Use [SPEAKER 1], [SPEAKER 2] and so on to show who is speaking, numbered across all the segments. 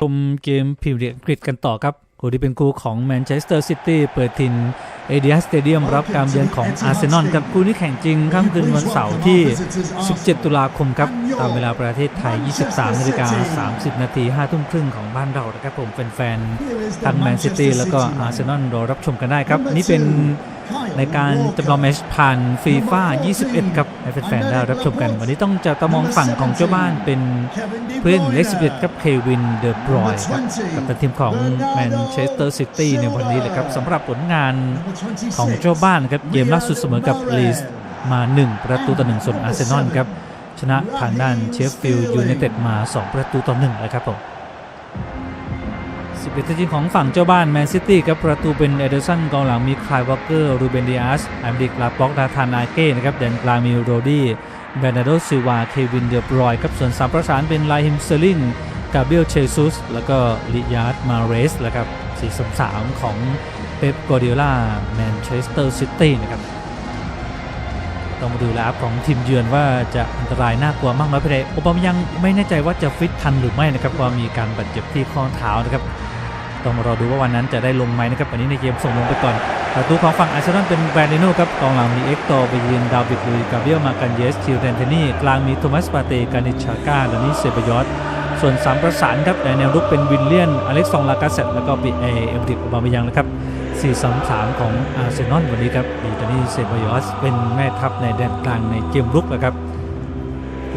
[SPEAKER 1] ชมเกมพรีเมียร์ลีกอังกฤษกันต่อครับคู่ที่เป็นคู่ของแมนเชสเตอร์ซิตี้เปิดถิ่นเอเดียสเตเดียมรับการเยือนของอาร์เซนอลครับคู่นี้แข่งจริงค่ำคืนวันเสาร์ที่ 17 ตุลาคมครับ ตามเวลาประเทศไทย 23นาฬิกา30 นาที5ทุ่มครึ่งของบ้านเรานะครับผมแฟนๆทั้งแมนซิตี้แล้วก็อาร์เซนอลรอรับชมกันได้ครับ นี่เป็น ในการจำลองแมชผ่านฟีฟ่า21 ครับให้แฟนๆได้รับชมกัน วันนี้ต้องจะตะมองฝั่งของเจ้าบ้านเป็นผู้เล่นเลข11ครับเควินเดอร์บรอยครับกับเป็นทีมของแมนเชสเตอร์ซิตี้ในวันนี้เลยครับสำหรับผลงานของเจ้าบ้านครับเกมล่าสุดเสมอกับลีสมา 1 ประตูต่อ1ส่วนอาร์เซนอลครับชนะทางด้านเชฟฟิลด์ยูไนเต็ดมา 2 ประตูต่อ1เลยครับผม สิบเอ็ดทีของฝั่งเจ้าบ้านแมนซิตี้ครับประตูเป็นเอเดอร์สันกองหลังมีคลายวอลเกอร์รูเบนดิอาสไอมดิกลาป็อกดาธานาเก้นะครับแดนกลางมีโรดี้เบรนาโดซิวาเควินเดอร์บรอยครับส่วนสามประสานเป็นไลฮิมเซลิงกาเบียลเชซุสแล้วก็ลิยาร์ดมาเรสแล้วครับสี่สสามของเป๊ปกอร์ดิโอลาแมนเชสเตอร์ซิตี้นะครับต้องมาดูแลของทีมเยือนว่าจะอันตรายน่ากลัวมากน้อยเพียงใดโอบามยังไม่แน่ใจว่าจะฟิตทันหรือไม่นะครับว่ามีการบาดเจ็บที่ข้อเท้านะครับ ต้องมารอดูว่าวันนั้นจะได้ลงไหมนะครับวันนี้ในเกมส่งลงไปก่อนประตูของฝั่งอาร์เซนอลเป็นแบรนดิโน่ครับกองหลังมีเอ็กโตเบยินดาวิดลุยกาเบียลมากันเยสคิวเรนเทนี่กลางมีโทมัสปาเตกานิชาก้าดานิเซเบยอสส่วนสามประสานครับในแนวรุกเป็นวินเลียนอเล็กซองลากาเซตแล้วก็ปีเอเอมริกโอบามายังนะครับ4-3-3 ของอาร์เซนอลวันนี้ครับมีตอนนี้เซบยอสเป็นแม่ทัพในแดนกลางในเกมรุกนะครับ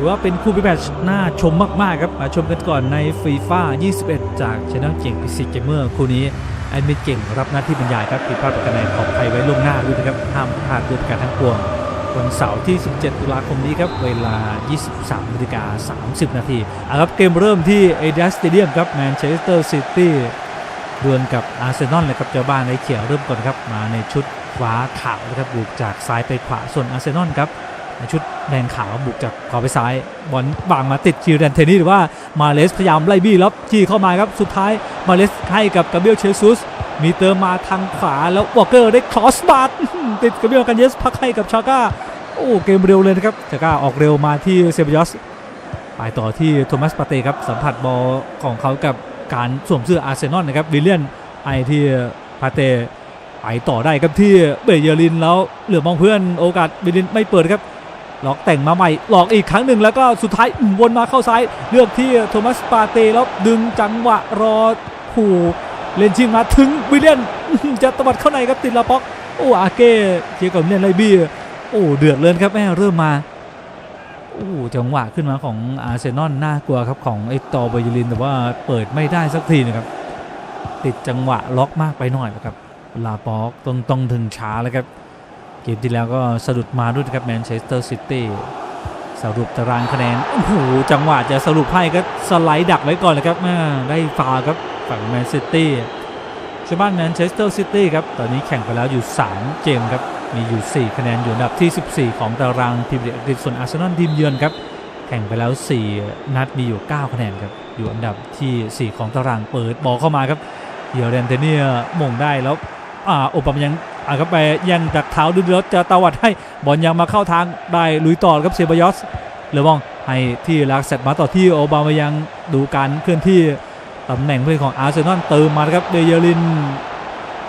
[SPEAKER 1] ถือว่าเป็นคู่พิแมชน่าชมมาก ๆ ครับ มาชมกันก่อนในฟีฟ่า21 จากช anel เก่งพิซิเกมเมอร์คู่นี้แอดมินเก่งรับหน้าที่บรรยายครับผิดพลาดประการใดขออภัยไว้ล่วงหน้าด้วยนะครับห้ามพลาดด้วยประการทั้งปวงวันเสาร์ที่ 17 ตุลาคมนี้ครับ เวลา 23นาฬิกา30 นาทีเอาครับเกมเริ่มที่เอเดียสเตเดียมครับแมนเชสเตอร์ซิตี้ดวลกับอาร์เซนอลเลยครับเจ้าบ้านในเขียวเริ่มก่อนครับ มาในชุดฟ้าขาวนะครับบุกจากซ้ายไปขวาส่วนอาร์เซนอลครับ ชุดแดงขาวบุกจากขวาไปซ้ายบอลบางมาติดคิวแดนเทนี่หรือว่ามาเลสพยายามไล่บี้แล้วจี้เข้ามาครับสุดท้ายมาเลสให้กับกาเบียลเชซุสมีเติมมาทางขวาแล้ววอเกอร์ได้ครอสบาร์ติดกาเบียลกันเยสพักให้กับชาก้าโอ้เกมเร็วเลยนะครับชาก้าออกเร็วมาที่เซเบยอสไปต่อที่โทมัสปาเต้ครับสัมผัสบอลของเขากับการสวมเสื้ออาร์เซนอลนะครับวิลเลียนไอที่พาเต้ไปต่อได้ครับที่เบเยอรินแล้วเหลือมองเพื่อนโอกาสเบเยอรินไม่เปิดครับ หลอกแต่งมาใหม่หลอกอีกครั้งหนึ่งแล้วก็สุดท้ายวนมาเข้าซ้ายเลือกที่โทมัสปาเตแล้วดึงจังหวะรอขู่เล่นชิงมาถึงวิลเลียนจะตวัดเข้าในครับติดลาป็อกโอ้อาเก้เชียร์กับเล่นไลบี้โอ้เดือดเลยครับแม่เริ่มมาโอ้จังหวะขึ้นมาของอาร์เซนอลน่ากลัวครับของไอ้ตอเบเยอรินแต่ว่าเปิดไม่ได้สักทีนะครับ ติดจังหวะล็อกมากไปหน่อยนะครับลาป็อกต้องต้องถึงช้าแล้วครับ เกมที่แล้วก็สะดุดมาด้วยครับแมนเชสเตอร์ซิตี้สรุปตารางคะแนน โอ้โห จังหวะจะสรุปให้ก็สไลด์ดักไว้ก่อนเลยครับแม่ได้ฟาวครับฝั่งแมนซิตี้ชาวบ้านแมนเชสเตอร์ซิตี้ครับ ตอนนี้แข่งไปแล้วอยู่ 3 เกมครับ มีอยู่ 4 คะแนนอยู่อันดับที่ 14 ของตารางพรีเมียร์ลีกส่วนอาร์เซนอลทีมเยือนครับ แข่งไปแล้ว 4 นัดมีอยู่ 9 คะแนนครับ อยู่อันดับทีสี่4 ของตารางเปิดบอลเข้ามาครับเดี๋ยวเรนเทเนียมงได้แล้วอ่าโอบามยังอ่าครับไปยังจากเท้าดูแล้วจะตวัดให้บอลยังมาเข้าทางได้ลุยต่อครับเซบายอสเลือมองให้ที่ลักเซตมาต่อที่โอบามายังดูการเคลื่อนที่ตำแหน่งเพื่อนของอาร์เซนอลเติมมาครับเดเยริน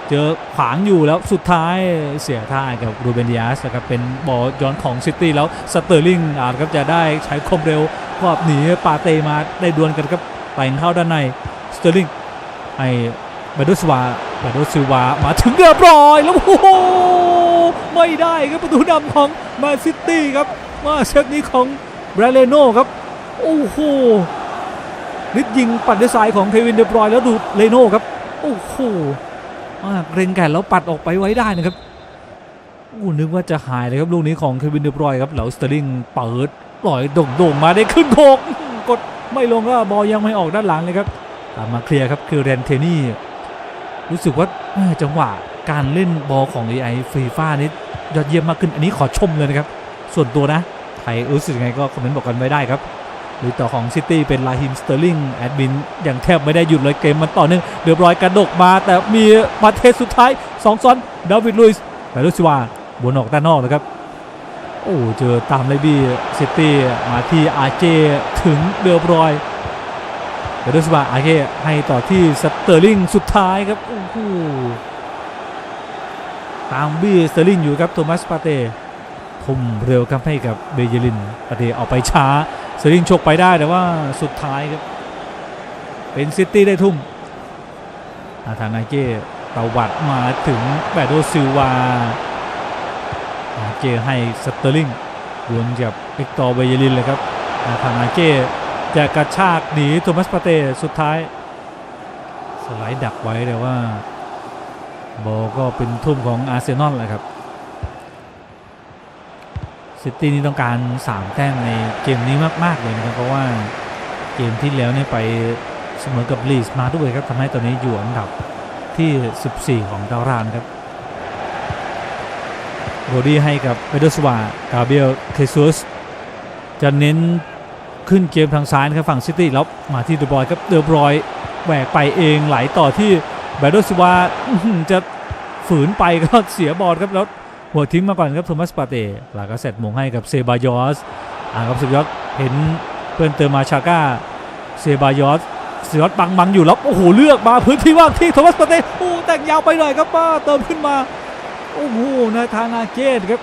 [SPEAKER 1] เจอขวางอยู่แล้วสุดท้ายเสียท่ากับรูเบนดิอาสนะครับเป็นบอลย้อนของซิตี้แล้วสเตอร์ลิงอาจครับจะได้ใช้คมเร็วครอบหนีปาเตมาได้ดวลกันครับแต่งเข้าด้านในสเตอร์ลิงให้บาโดสวา บาโดซิวามาถึงเรียบร้อยแล้วโอ้โหไม่ได้ครับประตูดำของแมนซิตี้ครับ มาเซตนี้ของแบรเลโน่ครับ โอ้โหนิดยิงปัดด้วยซ้ายของเควินเดบรอยแล้วดูเลโน่ครับ โอ้โหมาเกรงแก่นแล้วปัดออกไปไว้ได้นะครับโอ้นึกว่าจะหายเลยครับลูกนี้ของเควินเดบรอยครับแล้วสเตอร์ลิงเปิดปล่อยโด่งๆมาได้ขึ้นโคกกดไม่ลงก็บอลยังไม่ออกด้านหลังเลยครับตามมาเคลียร์ครับคือเรนเทนี่ รู้สึกว่าจังหวะการเล่นบอลของ AI ฟีฟ่านี่ยอดเยี่ยมมากขึ้น อันนี้ขอชมเลยนะครับ ส่วนตัวนะ ใครรู้สึกยังไงก็คอมเมนต์บอกกันไว้ได้ครับ หรือต่อของซิตี้เป็นลาฮิมสเตอร์ลิงแอดมินอย่างแทบไม่ได้หยุดเลยเกมมันต่อเนื่องเรียบร้อยกระดกมา แต่มีมาเทสสุดท้ายสองซ้อนดาวิดลุยส์แบลูซิวาบนออกด้านนอกนะครับโอ้เจอตามไลบี้ซิตี้มาที่อาเจถึงเรียบร้อย เบโดสบาอาเกให้ต่อที่สเตอร์ลิงสุดท้ายครับโอ้โหตามบี้สเตอร์ลิงอยู่ครับโทมัสปาเต้ทุ่มเร็วครับให้กับเบเยลินปาเต้ออกไปช้าสเตอร์ลิงชกไปได้แต่ว่าสุดท้ายครับ เป็นซิตี้ได้ทุ่มอาธานอาเก้ตวัดมาถึงแบดโดซิลวาอาเก้ให้สเตอร์ลิงวลกับเอ็กตอร์เบเยลินเลยครับอาธานอาเก้ จะกระชากหนีโทมัสปาเต้สุดท้าย สไลด์ดักไว้แต่ว่าบอลก็เป็นทุ่มของอาร์เซนอลแหละครับซิตี้นี่ต้องการ 3 แต้มในเกมนี้มาก ๆ เลยนะครับเพราะว่าเกมที่แล้วเนี่ยไปเสมอกับลีสมาด้วยครับทำให้ตอนนี้อยู่อันดับที่ 14 ของตารางครับโรดี้ให้กับเบเดอร์สวากาเบรียลเคซุสจะเน้น ขึ้นเกมทางซ้ายนะครับฝั่งซิตี้แล้วมาที่เดอบรอยครับเดอบรอยแหวกไปเองไหลต่อที่เบดอร์สวาจะฝืนไปก็เสียบอลครับแล้วหัวทิ้งมาก่อนครับโทมัสปาเต้หลากาเซตมงให้กับเซบายอสอ่าครับเซบายอสเห็นเพื่อนเติมมาชาก้าเซบายอสเซบายอสบังบังอยู่แล้วโอ้โหเลือกมาพื้นที่ว่างที่โทมัสปาเต้โอ้แต่งยาวไปหน่อยครับมาเติมขึ้นมาโอ้โหนาธานาเกตครับ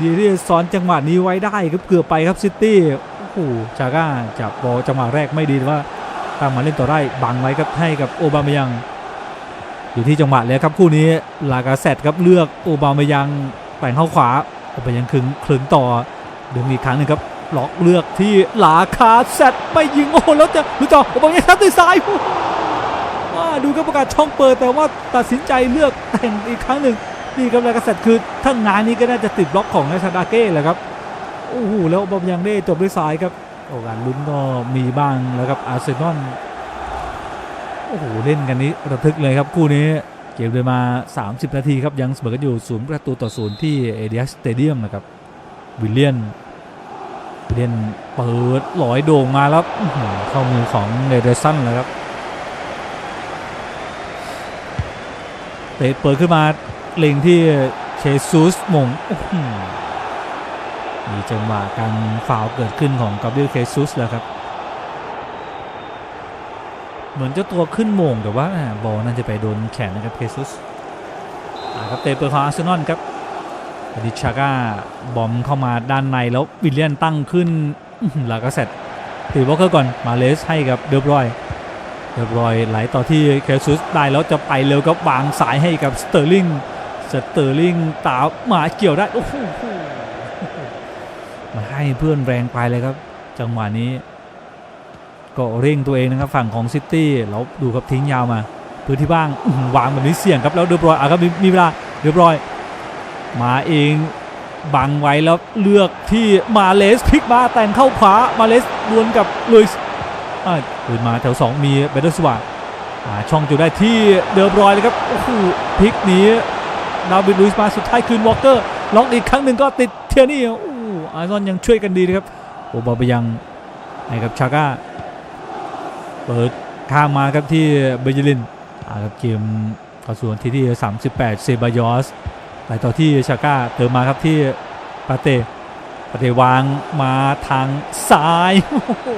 [SPEAKER 1] ดีที่สอนจังหวะนี้ไว้ได้ครับเกือบไปครับซิตี้ หชาก้าจับบอลจังหวะแรกไม่ดีแต่ว่าตามมาเล่นต่อได้บังไว้ครับให้กับโอบามายัง อยู่ที่จังหวะเลยครับคู่นี้ลากาเซตครับเลือกโอบามายังแต่งเข้าขวาโอบายังขึงขึงต่อดึงอีกครั้งหนึงครับล็อกเลือกที่ลาคาเซตไม่ยิงโอ้แล้วจะดูต่อโอบายังทับด้วยซ้ายว่าดูครับประกาศช่องเปิดแต่ว่าตัดสินใจเลือกแต่งอีกครั้งหนึ่งนี่ครับลากาเซตคือถ้างานนี้ก็น่าจะติดบล็อกของนาชาดาเก้แหละครับ โอ้โหแล้วโอบายังได้จบด้วยซ้ายครับโอกาสลุ้นก็มีบ้างแล้วครับอาร์เซนอลโอ้โหเล่นกันนี้ระทึกเลยครับคู่นี้เกมเดินมา 30 นาทีครับยังเสมอกันอยู่ศูนย์ประตูต่อศูนย์ที่เอเดียสเตเดียมนะครับวิลเลียนวิลเลียนเปิดลอยโด่งมาแล้วเข้ามือของเนเดอร์สันแล้วครับเตะเปิดขึ้นมาเล็งที่เคซุสมงอื้อหือ มีจังหวะการฟาวเกิดขึ้นของกาเบรียลเคซุสแล้วครับ เหมือนเจ้าตัวขึ้นโมงแต่ว่าบอลน่าจะไปโดนแขนนะครับเคซุสอ่าครับเตะเปิดของอาร์เซนอลครับดิชาก้าบอมเข้ามาด้านในแล้ววิลเลียนตั้งขึ้นหล้วก็เสร็จตีบล็อเกอร์ก่อนมาเลสให้กับเดอบรอยเดอบรอยไหลต่อที่เคซุสได้แล้วจะไปเร็วก็วางสายให้กับสเตอร์ลิงสเตอร์ลิงตามมาเกี่ยวได้โอ้โห ให้เพื่อนแรงไปเลยครับ จังหวะนี้ ก็เร่งตัวเองนะครับฝั่งของซิตี้แล้วดูครับทิ้งยาวมาพื้นที่บ้างวางแบบนี้เสี่ยงครับแล้วเรียบร้อยอะครับมีมีเวลาเรียบร้อย มาเองบังไว้แล้วเลือกที่มาเลสพลิกมาแต่งเข้าขวามาเลสดวลกับลุยส์อ่าปืนมาแถว2มีเบเดอร์สวาอ่าช่องจุดได้ที่เดอบรอยเลยครับโอ้โหพลิกหนีดาวิดลุยส์มาสุดท้ายคืนวอลเกอร์ล็อกอีกครั้งหนึ่งก็ติดเทียนี่โอ้โหอาร์ซอนยังช่วยกันดีนะครับโอบาบายังให้กับชาก้าเปิดข้ามมาครับที่เบเยลินอาครับเกมเข้าสู่นาทีที่ 38 เซบายอสไปต่อที่ชาก้าเติมมาครับที่ปาเต้ปาเต้วางมาทางซ้ายโอ้โห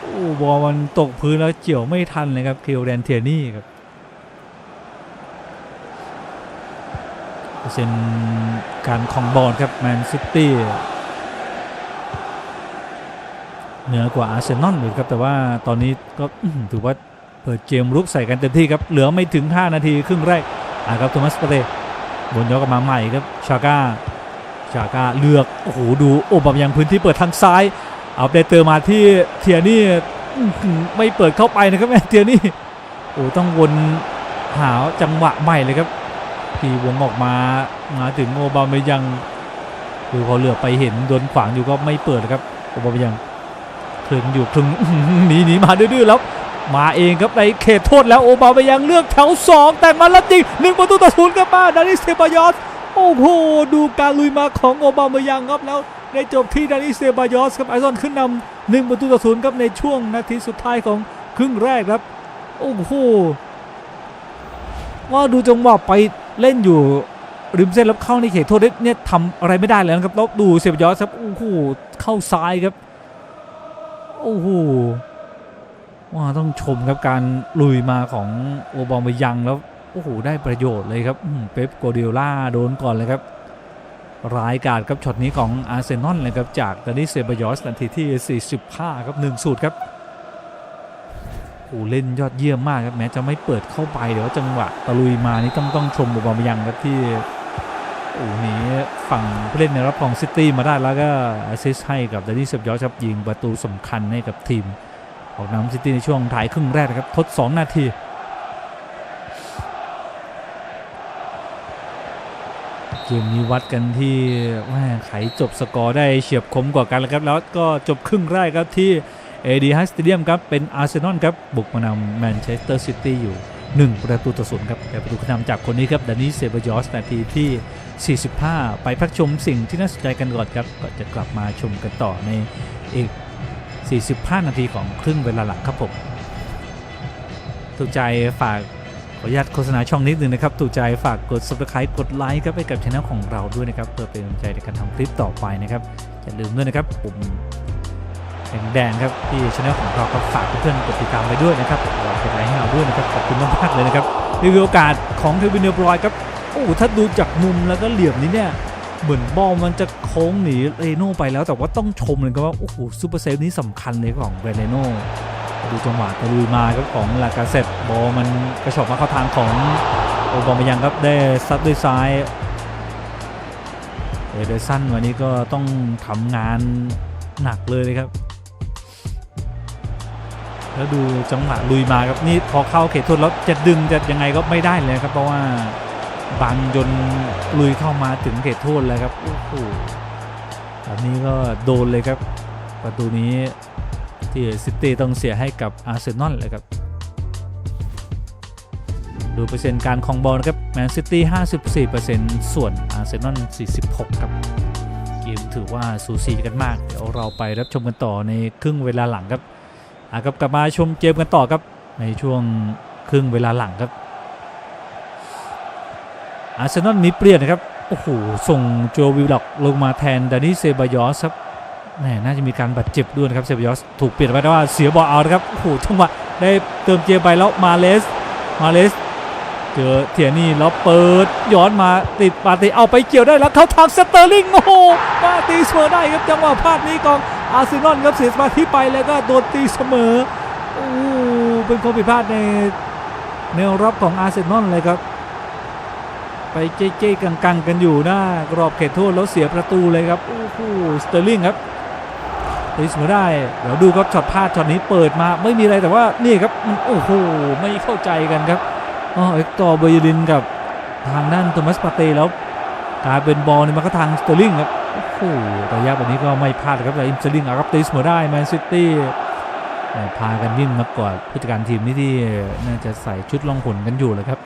[SPEAKER 1] โอ้บอลมันตกพื้นแล้วเกี่ยวไม่ทันเลยครับเคลแดนเทียนี่ครับ เปอร์เซ็นต์การของบอลครับแมนซิตี้เหนือกว่าอาร์เซนอลอยู่ครับแต่ว่าตอนนี้ก็ถือว่าเปิดเกมรุกใส่กันเต็มที่ครับ เหลือไม่ถึง 5 นาทีครึ่งแรกอ่าครับโทมัสปเต้บนยกกลับมาใหม่ครับชาก้าชาก้าเลือกโอ้โหดูโอบามยังพื้นที่เปิดทางซ้าย เอาเดเตอร์มาที่เทียนี่ไม่เปิดเข้าไปนะครับแม่เทียนี่โอ้ต้องวนหาจังหวะใหม่เลยครับ ทีวงออกมามาถึงโอบาเมยังคือพอเหลือไปเห็นโดนขวางอยู่ก็ไม่เปิดครับโอบาเมยังคลึงอยู่คลึงหนีหนีมาดื้อๆแล้วมาเองครับในเขตโทษแล้วโอบาไปยังเลือกแถว 2 แต่มันละจริงหนึ่งประตูต่อศูนย์ครับมาดานิสเซบายอสโอ้โหดูการลุยมาของโอบาเมยังครับแล้วในจบที่ดานิสเซบายอสครับไอซอนขึ้นนำหนึ่งประตูต่อศูนย์ครับในช่วงนาทีสุดท้ายของครึ่งแรกครับโอ้โหว่าดูจังหวะไป เล่นอยู่ริมเส้นแล้วเข้าในเขตโทษเนี่ยทำอะไรไม่ได้เลยนะครับแล้วดูเซบยอสครับโอ้โหเข้าซ้ายครับโอ้โหว่าต้องชมครับการลุยมาของโอบามายังแล้วโอ้โหได้ประโยชน์เลยครับเป๊ปโกเดียล่าโดนก่อนเลยครับรายการครับช็อตนี้ของอาร์เซนอลเลยครับจากดานิเซบยอสนาทีที่ 45 ครับ1สูตรครับ โอ้เล่นยอดเยี่ยมมากครับแม้จะไม่เปิดเข้าไปเดี๋ยวจังหวะตะลุยมานี่ต้องต้องชมโอบามยังครับที่โอ้หนีฝั่งผู้เล่นในรับของซิตี้มาได้แล้วก็แอสซิสให้กับดานิเซบยอสครับยิงประตูสำคัญให้กับทีมออกนำซิตี้ในช่วงถ่ายครึ่งแรกนะครับทด 2 นาทีเกมนี้วัดกันที่แม่ไขจบสกอร์ได้เฉียบคมกว่ากันแล้วครับแล้วก็จบครึ่งแรกครับที่ เอดีฮัสเตเดียมครับเป็นอาร์เซนอลครับบุกมานำแมนเชสเตอร์ซิตี้อยู่ 1 ประตูต่อศูนย์ครับแต่ประตูนำจากคนนี้ครับดานิเซบายอสนาทีที่ 45 ไปพักชมสิ่งที่น่าสนใจกันก่อนครับก่อนจะกลับมาชมกันต่อในอีก 45 นาทีของครึ่งเวลาหลังครับผมถูกใจฝากขออนุญาตโฆษณาช่องนิดนึงนะครับถูกใจฝากกด subscribe กดไลค์ครับให้กับช่องของเราด้วยนะครับเพื่อเป็นกำลังใจในการทำคลิปต่อไปนะครับอย่าลืมด้วยนะครับปุ่ม แดงครับที่ช่องของเราก็ฝากเพื่อนๆกดติดตามไปด้วยนะครับเรากดไลค์ให้เราด้วยนะครับขอบคุณมากๆเลยนะครับรีวิวโอกาสของเควินเดอร์บรอยครับโอ้โหถ้าดูจากมุมแล้วก็เหลี่ยมนี้เนี่ยเหมือนบอลมันจะโค้งหนีเรโน่ไปแล้วแต่ว่าต้องชมเลยครับว่าโอ้โหซูเปอร์เซฟนี้สำคัญเลยของเรโน่ดูจังหวะตะลุยมาครับของลากาเซตบอลมันกระชอกมาเข้าทางของโอบามยังครับได้ซัดด้วยซ้ายเอเดอร์สันวันนี้ก็ต้องทำงานหนักเลยนะครับ แล้วดูจังหวะลุยมาครับนี่พอเข้าเขตโทษแล้วจะดึงจะยังไงก็ไม่ได้เลยครับ เพราะว่าบังจนลุยเข้ามาถึงเขตโทษเลยครับโอ้โหแบบนี้ก็โดนเลยครับ ประตูนี้ที่ซิตี้ต้องเสียให้กับอาร์เซนอลเลยครับดูเปอร์เซ็นต์การครองบอลครับแมนซิตี้54%ส่วนอาร์เซนอล46 ครับ เกมถือว่าสูสีกันมาก เดี๋ยวเราไปรับชมกันต่อในครึ่งเวลาหลังครับ อะครับกลับมาชมเกมกันต่อครับในช่วงครึ่งเวลาหลังครับอาร์เซนอลมีเปลี่ยนนะครับโอ้โหส่งโจวิลล็อกลงมาแทนดานิเซบายอสครับแหมน่าจะมีการบาดเจ็บด้วยนะครับเซบายอสถูกเปลี่ยนไปแต่ว่าเสียบอลเอานะครับโอ้โหจังหวะได้เติมเกมไปแล้วมาเลสมาเลสเจอเทียนี่แล้วเปิดย้อนมาติดปาติเอาไปเกี่ยวได้แล้วเข้าทางสเตอร์ลิงโอ้โหปาตีเสมอได้ครับจังหวะพลาดนี้ของ อาร์เซนอลครับเสียสมาธิไปแล้วก็โดนตีเสมอโอ้เป็นความผิดพลาดในแนวรับของอาร์เซนอลเลยครับ ไปเจ๊ๆกังๆกันอยู่หน้ากรอบเขตโทษแล้วเสียประตูเลยครับโอ้โหสเตอร์ลิงครับตีเสมอได้เดี๋ยวดูครับช็อตพลาดช็อตนี้เปิดมาไม่มีอะไรแต่ว่านี่ครับมันโอ้โหไม่เข้าใจกันครับอ๋อเอ็กตอร์เบย์ลินกับทางด้านโทมัสปาเต้แล้วกลายเป็นบอลนี่มาก็ทางสเตอร์ลิงครับ หระยะแบบนี้ก็ไม่พลาดครับแต่อิมสเตอร์ลิงอารับตีเสมอได้แมนซิตี้พากันวิ่งมากอดผู้จัดการทีมนี่ที่น่าจะใส่ชุดล่องหนกันอยู่เลยครับ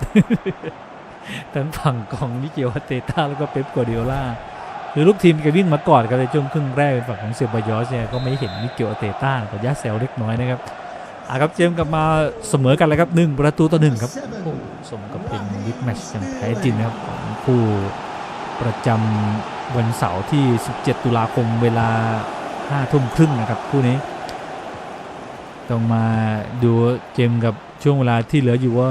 [SPEAKER 1] ทั้งฝั่งของมิเกลอาเตต้าแล้วก็เป๊ปกัวร์ดิโอล่าคือลูกทีมก็วิ่งมากอดกันในช่วงครึ่งแรกเป็นฝั่งของเซบายอสเนี่ยก็ไม่เห็นมิเกลอาเตต้าก็ย่าแซวเล็กน้อยนะครับอะครับเจมส์กลับมาเสมอกันเลยครับหนึ่งประตูต่อหนึ่งครับสมกับเป็นบิ๊กแมชอย่างแท้จริงนะครับของคู่ประจำ วันเสาร์ที่ 17 ตุลาคมเวลา5ทุ่มครึ่งนะครับคู่นี้ ต้องมาดูเกมกับช่วงเวลาที่เหลืออยู่ว่า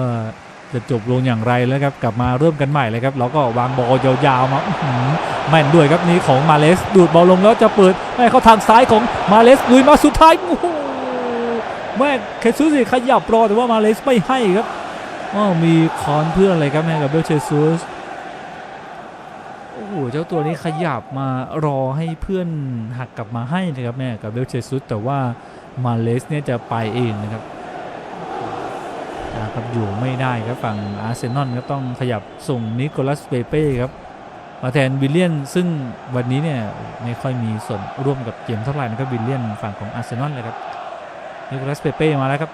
[SPEAKER 1] จะจบลงอย่างไรแล้วครับกลับมาเริ่มกันใหม่เลยครับแล้วก็วางบอลยาวๆมาแม่นด้วยครับนี่ของมาเลสดูดบอลลงแล้วจะเปิดให้เข้าทางซ้ายของมาเลสลุยมาสุดท้ายโอ้โหแม่เคซูสิขยับรอแต่ว่ามาเลสไม่ให้ครับอ้าวมีคอนเพื่อนอะไรครับแม่กับเบลเชซูส โอ้โหเจ้าตัวนี้ขยับมารอให้เพื่อนหักกลับมาให้นะครับแม่กับเบลเชซูสแต่ว่ามาเลสเนี่ยจะไปเองนะครับนะครับอยู่ไม่ได้ครับฝั่งอาร์เซนอลก็ต้องขยับส่งนิโคลัสเปเป้ครับมาแทนวิลเลียน ซึ่งวันนี้เนี่ยไม่ค่อยมีส่วนร่วมกับเกมเท่าไหร่นะครับวิลเลียนฝั่งของอาร์เซนอลเลยครับนิโคลัสเปเป้มาแล้วครับ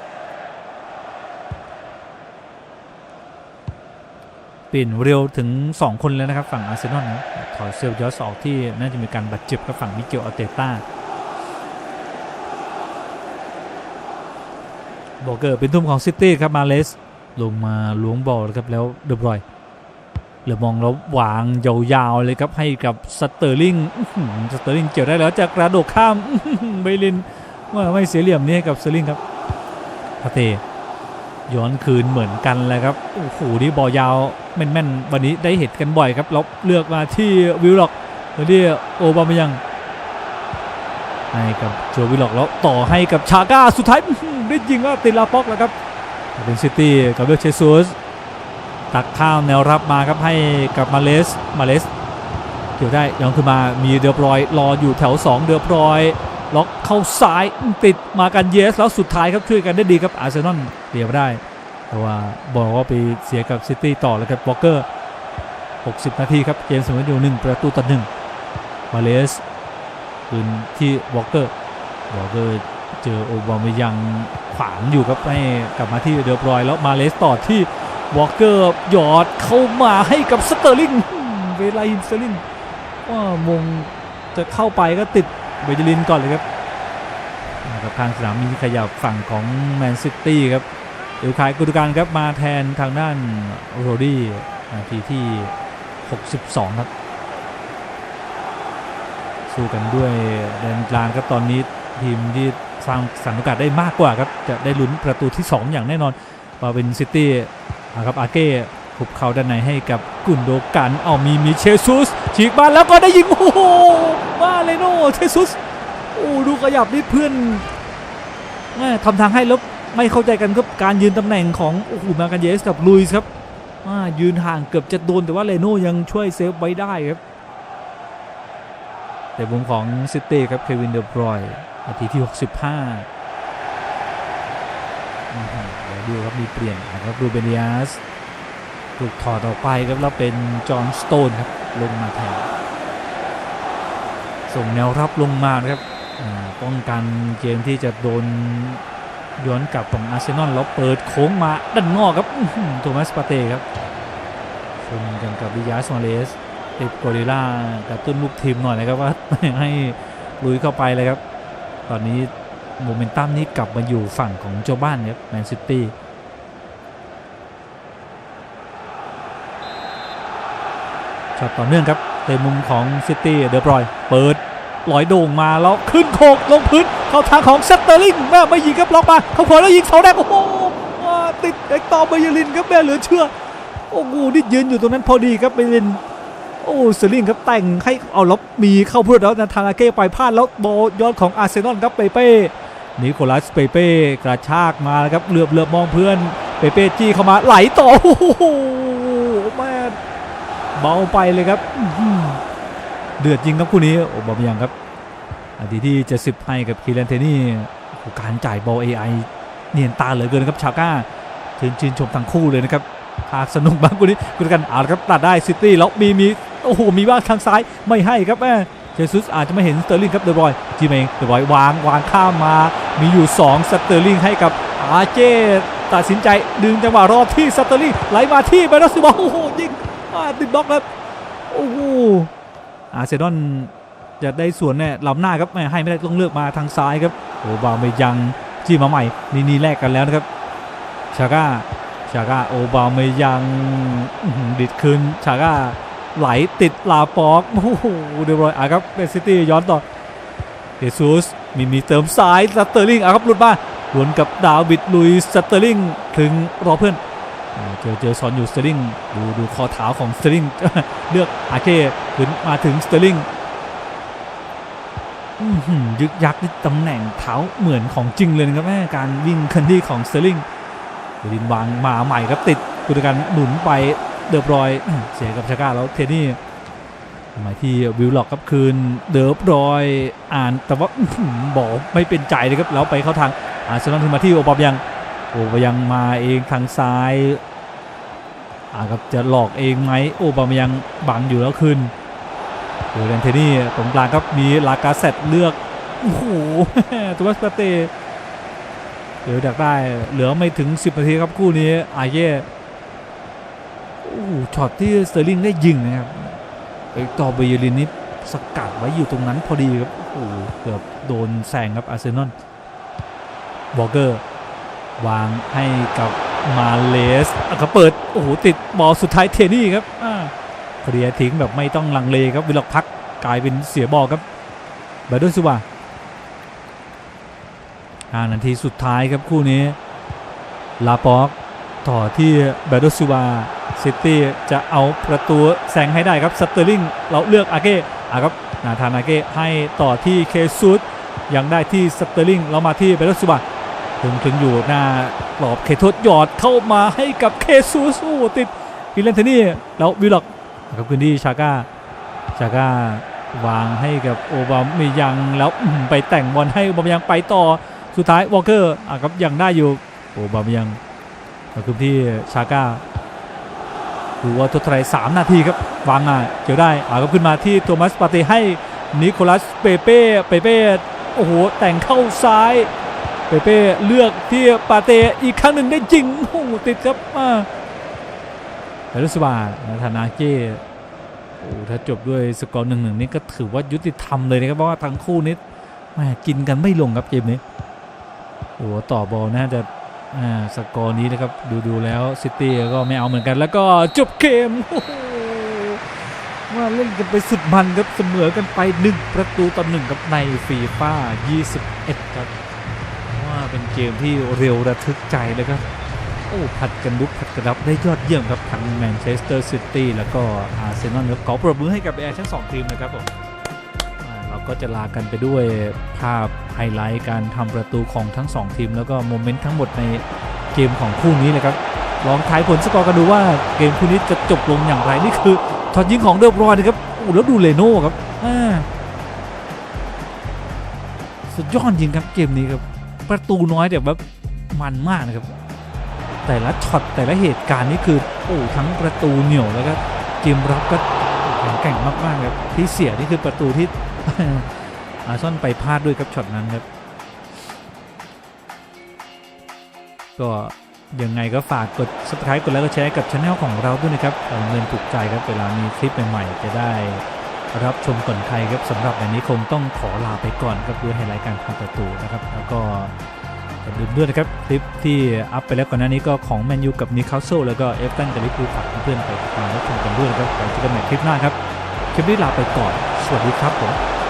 [SPEAKER 1] เปลี่ยนเร็วถึง 2 คนแล้วนะครับ ฝั่งอาร์เซนอลนะถอยเซลยอสออกที่น่าจะมีการบาดเจ็บกับฝั่งมิเกลอเตต้าบอกเกิดเป็นทุ่มของซิตี้ครับมาเลสลงมาล้วงบอลครับแล้วเดบรอยเหลือมองแล้ววางยาวๆเลยครับให้กับสเตอร์ลิงสเตอร์ลิงเกี่ยวได้แล้วจะกระโดดข้ามเบลินว่าไม่เสียเหลี่ยมนี่ให้กับสเตอร์ลิงครับพาเตย้อนคืนเหมือนกันเลยครับโอ้โหนี่บอลยาว แม่นๆวันนี้ได้เห็นกันบ่อยครับแล้วเลือกมาที่วิลล็อกแล้วที่โอบามายังให้กับโจวิลล็อกแล้วต่อให้กับชาก้าสุดท้ายได้ยิงว่าติดลาป็อกแล้วครับเป็นซิตี้กับเบลเชซูสตักข้ามแนวรับมาครับให้กับมาเลสมาเลสเกี่ยวได้ย้อนขึ้นมามีเดือบรอยรออยู่แถว 2 เดือบรอย ล็อกเข้าซ้ายติดมากันเยส แล้วสุดท้ายครับช่วยกันได้ดีครับอาร์เซนอลเดียวไม่ได้ แต่ว่าบอกว่าไปเสียกับซิตี้ต่อแล้วครับวอลเกอร์ 60 นาทีครับเกมเสมออยู่ 1 ประตูต่อหนึ่งมาเลสคืนที่วอลเกอร์วอลเกอร์เจอโอบามายังขวางอยู่ครับให้กลับมาที่เดือบรอยแล้วมาเลสต่อที่วอลเกอร์หยอดเข้ามาให้กับสเตอร์ลิงเวลาอินสเตอร์ลิงว่ามงจะเข้าไปก็ติดเบเจลินก่อนเลยครับกับทางสนามมีขยับฝั่งของแมนซิตี้ครับ เอลคายกุตการครับมาแทนทางด้านโรดี้นาทีที่ 62 ครับ สู้กันด้วยแดนกลางครับตอนนี้ทีมที่สร้างสถานโอกาสได้มากกว่าครับ จะได้ลุ้นประตูที่ 2 อย่างแน่นอนมาเป็นซิตี้นะครับอาเก้หุบเข่าด้านในให้กับกุนโดกันเอามีมีเชซุสฉีกมานแล้วก็ได้ยิงโอ้โหมาเลโนเชซุสโอ้ดูขยับนี่เพื่อนทำทางให้แล้ว ไม่เข้าใจกันครับการยืนตำแหน่งของโอ้โหมากันเยสกับลุยส์ครับยืนห่างเกือบจะโดนแต่ว่าเลโน่ยังช่วยเซฟไว้ได้ครับแต่มุมของซิตี้ครับเควินเดอบรอยนาทีที่ 65เดี๋ยวดูครับมีเปลี่ยนนะครับรูเบนิอาสถูกถอดออกไปครับแล้วเป็นจอห์นสโตนครับลงมาแทนส่งแนวรับลงมาครับป้องกันเกมที่จะโดน ย้อนกลับของอาร์เซนอลแล้วเปิดโค้งมาด้านนอกครับอื้อหือโทมัสปาเต้ครับชนกันกับวิยาสมาเลสติดโกริลล่ากระตุ้นลูกทีมหน่อยนะครับว่าให้ลุยเข้าไปเลยครับ ตอนนี้โมเมนตัมนี้กลับมาอยู่ฝั่งของเจ้าบ้านครับแมนซิตี้ช็อตต่อเนื่องครับเตะมุมของซิตี้เดอบรอย เปิดลอยโด่งมาแล้วขึ้นโคกลงพื้น เข้าทางของเซตเตอร์ลิงแม่ไม่ยิงครับล็อกมาเขาขวาแล้วยิงเสาแรกโอ้โหติดเอ็กตอเบยลินครับแม่เหลือเชื่อโอ้โหนี่ยืนอยู่ตรงนั้นพอดีครับเบยลินโอ้เซอร์ลิงครับแต่งให้เอาล็อบมีเข้าพูดแล้วนะทางอาเก้ไปพลาดแล้วบอลยอดของอาร์เซนอลครับเปเป้นิโคลัสเปเป้กระชากมาครับเหลือบเหลือบมองเพื่อนเปเป้จี้เข้ามาไหลต่อโอ้โหแม่เบาไปเลยครับ เดือดจริงครับคู่นี้โอ้บอมยังครับ นาทีที่ 70 ให้กับคีแลนเทนี่การจ่ายบอล AI เนียนตาเหลือเกินครับชาก้าชื่นชื่นชมทั้งคู่เลยนะครับภาคสนุกมากคู่นี้คุณกันเอาครับตัดได้ซิตี้แล้วมีมีโอ้โหมีบ้างทางซ้ายไม่ให้ครับแม่เจสุสอาจจะไม่เห็นสเตอร์ลิงครับเดบอยจีเองเดบอยวางวางข้ามมา มีอยู่ 2 สเตอร์ลิงให้กับอาเจตัดสินใจดึงจังหวะรอบที่สเตอร์ลิงไหลมาที่ไปรัสซิบอลโอ้โหยิงติดบล็อกครับโอ้โหอาร์เซนอล จะได้ส่วนเนี่ยล้ำหน้าครับไม่ให้ไม่ได้ต้องเลือกมาทางซ้ายครับโอ้บาเมยังจี้มาใหม่นี่นี่แลกกันแล้วนะครับชาก้าชาก้าโอบาเมยังดิดคืนชาก้าไหลติดลาปอกโอ้โหเดบรอยอะครับเป็นซิตี้ย้อนต่อเฮซูสมีมีเติมซ้ายสเตอร์ลิงอะครับหลุดมาหวนกับดาวิดลุยสเตอร์ลิงถึงรอเพื่อนเจอเจอซอนอยู่สเตอร์ลิงดูดูคอเท้าของสเตอร์ลิงเลือกอาเก้ขึ้นมาถึงสเตอร์ลิง ยึกยักนี่ตำแหน่งเท้าเหมือนของจริงเลยนะครับแม่การวิ่งคลื่อนที่ของเตอร์ลิงเดวินวางมาใหม่ครับติดกุตกันหนุนไปเดือบรอยอื้อเสียกับชาก้าแล้วเทนี่มาที่วิลล็อกครับคืนเดือบรอยอ่านแต่ว่าบอกไม่เป็นใจเลยครับแล้วไปเข้าทางอาร์เซนอลถึงมาที่โอบามยังโอบามยังมาเองทางซ้ายอ่าครับจะหลอกเองไหมโอบามยังบังอยู่แล้วคืน เดยวแดนเทนี่ตรงกลางครับมีลากาเซตเลือก โอ้โหตัวมัสปเตเดี๋ยวดักได้เหลือไม่ถึง 10นาทีครับคู่นี้อาเย่โอ้โหช็อตที่สเตอร์ลิงได้ยิงนะครับเอกตอร์เบเยลินนี่สกัดไว้อยู่ตรงนั้นพอดีครับโอ้โหเกือบโดนแซงครับอาร์เซนอลบอเกอร์ วางให้กับมาเลสอะก็เปิด โอ้โห ติดบอลสุดท้ายเทนี่ครับ อ่า เคลียร์ทิ้งแบบไม่ต้องลังเลครับวิลล็อกพักกลายเป็นเสียบอลครับบาโดซิวา5นาทีสุดท้ายครับคู่นี้ลาป็อกต่อที่เบโดซิวาซิตี้จะเอาประตูแซงให้ได้ครับสเตอร์ลิงเราเลือกอาเก้อะครับนาธานอาเก้ให้ต่อที่เคซุสยังได้ที่สเตอร์ลิงเรามาที่เบโดซิวาถึงถึงอยู่หน้ากรอบเขตโทษหยอดเข้ามาให้กับเคซุสโอ้ติดฟิเลนเทนี่แล้ววิลล็อก นะครับคืนที่ชาก้าชาก้าวางให้กับโอบามียังแล้วไปแต่งบอลให้โอบามียังไปต่อสุดท้ายวอลเกอร์อะครับยังได้อยู่โอบามียังมาคืนที่ชาก้าดูว่าทดทายสามนาทีครับวางมาเกี่ยวได้อาก็ขึ้นมาที่โทมัสปาเต้ให้นิโคลัสเปเป้เปเป้โอ้โหแต่งเข้าซ้ายเปเป้เลือกที่ปาเต้อีกครั้งหนึ่งได้จริงโอ้ติดครับอ่า เฮลุสบาธานาเก้โอ้ถ้าจบด้วยสกอร์หนึ่งหนึ่งนี่ก็ถือว่ายุติธรรมเลยนะครับเพราะว่าทั้งคู่นี้แม่กินกันไม่ลงครับเกมนี้โอ้ต่อบอลน่าจะอ่าสกอร์นี้นะครับดูดูแล้วซิตี้ก็ไม่เอาเหมือนกัน แล้วก็จบเกมว่าเล่นกันไปสุดมันครับเสมอกันไป 1 ประตูต่อหนึ่งกับในฟีฟ่า21 ครับว่าเป็นเกมที่เร็วระทึกใจเลยครับ โอ้ผัดกันลุกผัดกันรับได้ยอดเยี่ยมครับทั้งแมนเชสเตอร์ซิตี้แล้วก็อาร์เซนอลครับขอปรบมือให้กับแอร์ทั้งสองทีมนะครับผมเราก็จะลากันไปด้วยภาพไฮไลท์การทำประตูของทั้ง2ทีม แล้วก็โมเมนต์ทั้งหมดในเกมของคู่นี้เลยครับลองทายผลสกอร์กันดูว่าเกมคู่นี้จะจบลงอย่างไรนี่คือช็อตยิงของเดอบรอยนะครับโอ้แล้วดูเลโน่ครับอ่าสุดยอดจริงครับเกมนี้ครับประตูน้อยแต่แบบมันมากนะครับ แต่ละช็อตแต่ละเหตุการณ์นี่คือโอ้ทั้งประตูเหนียวแล้วก็เกมรับก็แข็งแกร่งมากๆครับที่เสียนี่คือประตูที่อาร์ซอนไปพลาดด้วยครับช็อตนั้นครับ ก็ยังไงก็ฝากกด subscribe กดไลค์กดแชร์กับช anel ของเราด้วยนะครับเอาเงินถูกใจครับเวลามีคลิปใหม่ๆจะได้รับชมก่อนใครครับสำหรับวันนี้คงต้องขอลาไปก่อนครับด้วยไฮไลท์การทำประตูนะครับ แล้วก็ อย่าลืมด้วยนะครับ คลิปที่อัพไปแล้วก่อนหน้านี้ก็ของแมนยูกับนิคาสเซิลแล้วก็เอฟตันกับลิเวอร์พูลฝากเพื่อนๆไปติดตามรับชมกันด้วยนะครับไว้เจอกันใหม่คลิปหน้าครับคลิปนี้ลาไปก่อน สวัสดีครับผม